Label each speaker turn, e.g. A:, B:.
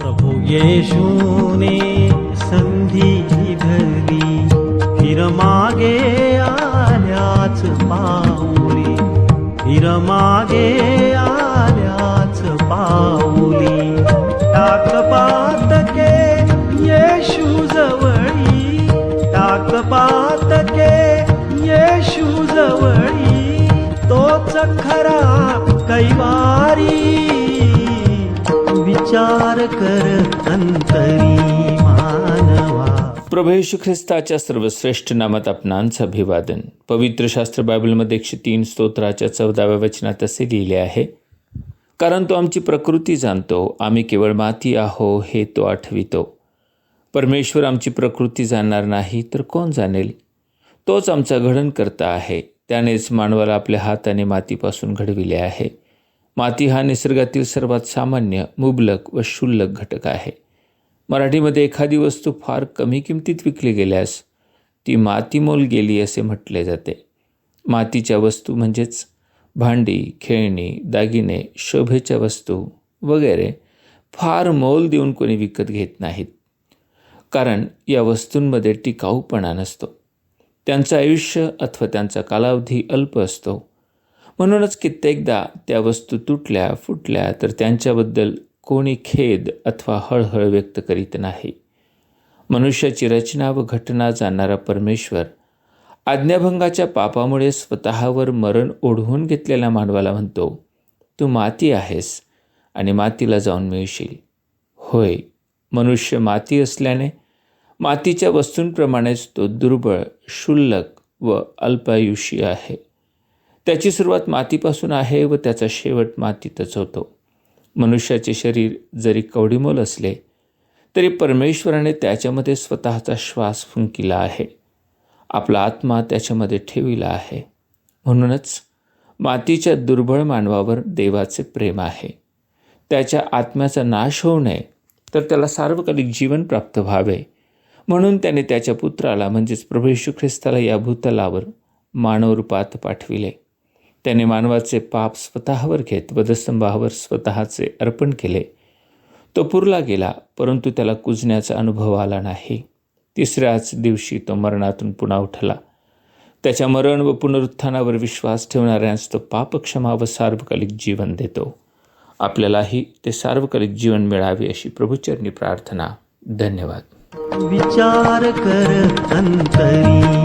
A: प्रभु येशूने संधी धरली फिर मागे आल्याच पाऊली. फिर मागे आल्याच पाऊली. टाक पातके येशू जवळी. टाक पातके येशू जवळी. तोच खरा कैवारी. विचार कर अंतरी मानवा.
B: प्रभू ख्रिस्ताच्या सर्वश्रेष्ठ नामात आपणांचं अभिवादन. पवित्र शास्त्र बायबलमध्ये एकशे तीन स्तोत्राच्या चौदाव्या वचनात असे लिहिले आहे कारण तो आमची प्रकृती जाणतो आम्ही केवळ माती आहो हे तो आठवितो. परमेश्वर आमची प्रकृती जाणणार नाही तर कोण जाणेल? तोच आमचा घडण करता आहे त्यानेच मानवाला आपल्या हाताने मातीपासून घडविले आहे. माती हा निसर्गातील सर्वात सामान्य मुबलक व क्षुल्लक घटक आहे. मराठीमध्ये एखादी वस्तू फार कमी किमतीत विकली गेल्यास ती मातीमोल गेली असे म्हटले जाते. मातीच्या वस्तू म्हणजेच भांडी खेळणी दागिने शोभेच्या वस्तू वगैरे फार मोल देऊन कोणी विकत घेत नाहीत. कारण या वस्तूंमध्ये टिकाऊपणा नसतो. त्यांचं आयुष्य अथवा त्यांचा कालावधी अल्प असतो. म्हणूनच कित्येकदा त्या वस्तू तुटल्या फुटल्या तर त्यांच्याबद्दल कोणी खेद अथवा हळहळ व्यक्त करीत नाही. मनुष्याची रचना व घटना जाणणारा परमेश्वर आज्ञाभंगाच्या पापामुळे स्वतःवर मरण ओढवून घेतलेल्या मानवाला म्हणतो तू माती आहेस आणि मातीला जाऊन मिळशील. होय मनुष्य माती असल्याने मातीच्या वस्तूंप्रमाणेच तो दुर्बळ क्षुल्लक व अल्पायुषी आहे. त्याची सुरुवात मातीपासून आहे व त्याचा शेवट मातीतच होतो. मनुष्याचे शरीर जरी कवडीमोल असले तरी परमेश्वराने त्याच्यामध्ये स्वतःचा श्वास फुंकिला आहे. आपला आत्मा त्याच्यामध्ये ठेविला आहे. म्हणूनच मातीच्या दुर्बळ मानवावर देवाचे प्रेम आहे. त्याच्या आत्म्याचा नाश होऊ नये तर त्याला सार्वकालिक जीवन प्राप्त व्हावे. म्हणून त्याने त्याच्या पुत्राला म्हणजेच प्रभू ख्रिस्ताला या भूतलावर मानवरूपात पाठविले. त्याने मानवाचे पाप स्वतःवर घेत वधस्तंभावर स्वतःचे अर्पण केले. तो पुरला गेला परंतु त्याला कुजण्याचा अनुभव आला नाही. तिसऱ्याच दिवशी तो मरणातून पुन्हा उठला. त्याच्या मरण व पुनरुत्थानावर विश्वास ठेवणाऱ्यांस तो पापक्षमा व सार्वकालिक जीवन देतो. आपल्यालाही ते सार्वकालिक जीवन मिळावे अशी प्रभुचरणी प्रार्थना. धन्यवाद.
A: विचार कर अंतरी.